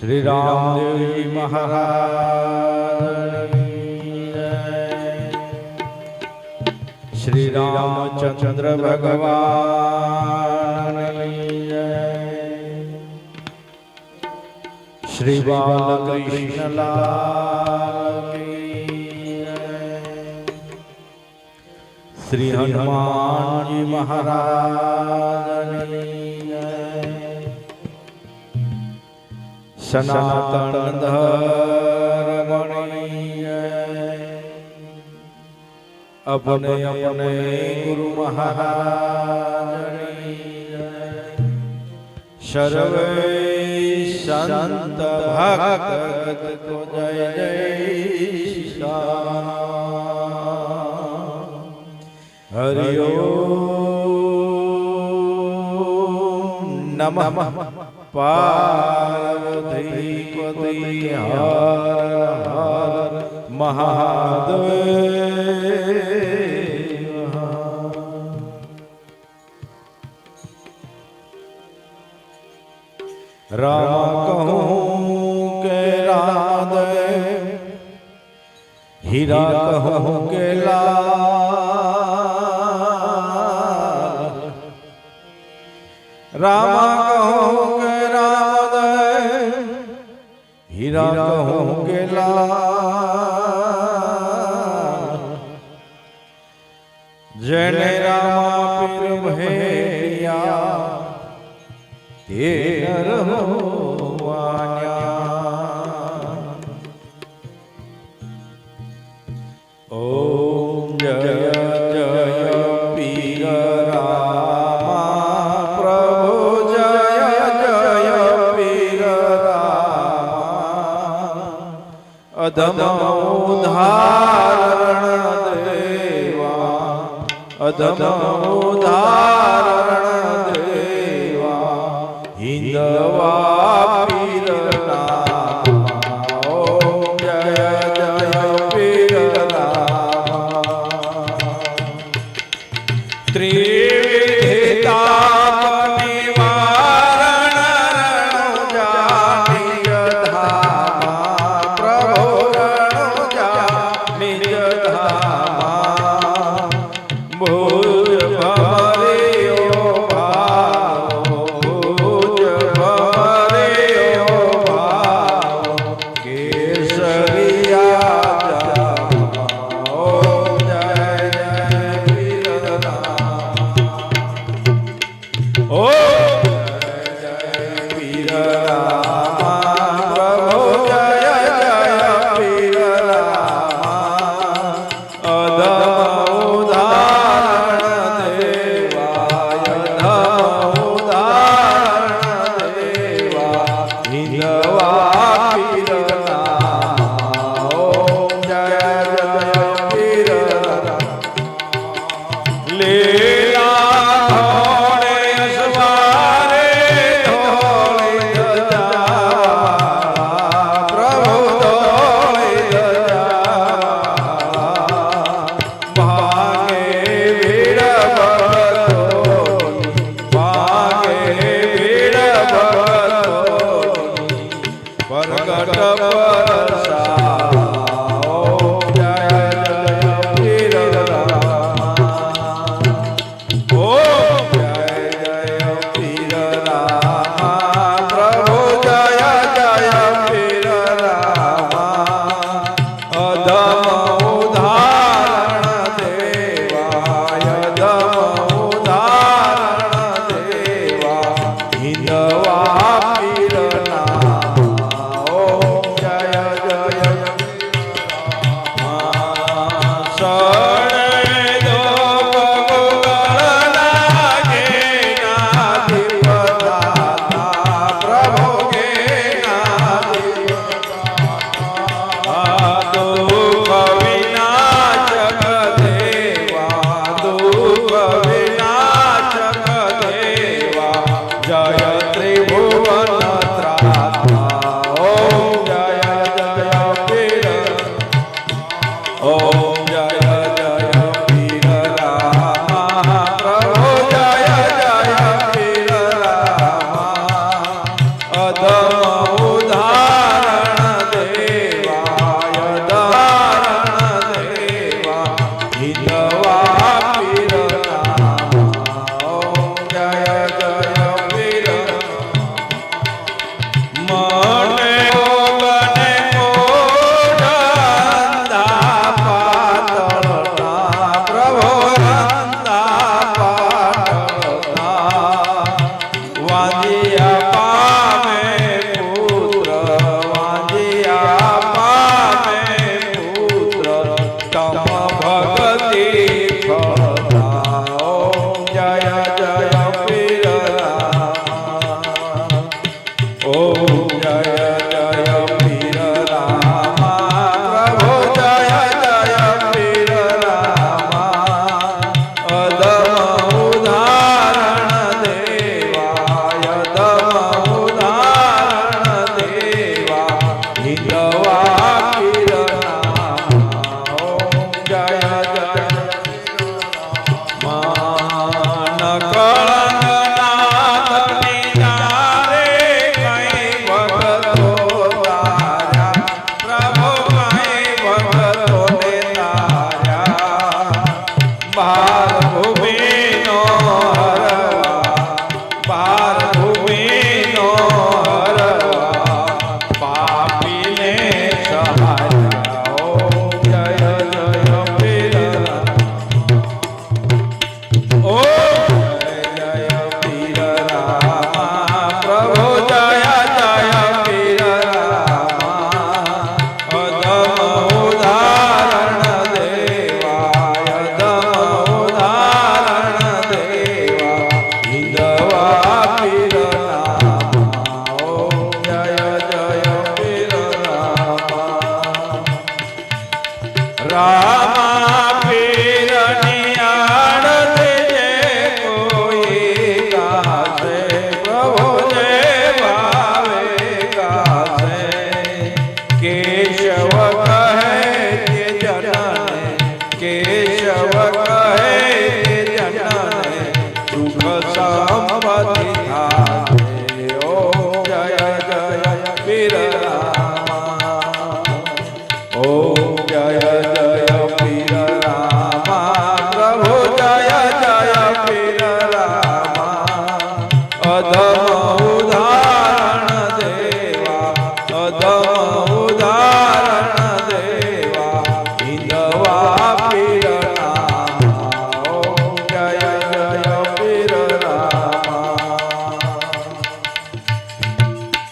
શ્રી રામદેવજી મહારાજની જય. શ્રી રામચંદ્ર ભગવાન. શ્રી બાલકૃષ્ણ લાલ કી જય. શ્રી હનુમાનજી મહારાજની જય. સનાતન. અપને અપને ગુરુ મહારાજની જય. સર્વે સંત ભક્ત કો જય જય શ્યામ नमः। पार्वती हर हर महादेव। राम के राधे हीरा कहूँ के लाल रामा कहोगे राम हीरा ला जने रामा पिर भैया ते नर हो અધમ ઉધારણ દેવા અધમ ઉધારણ દેવા હિંદવા कब 的。Oh. रा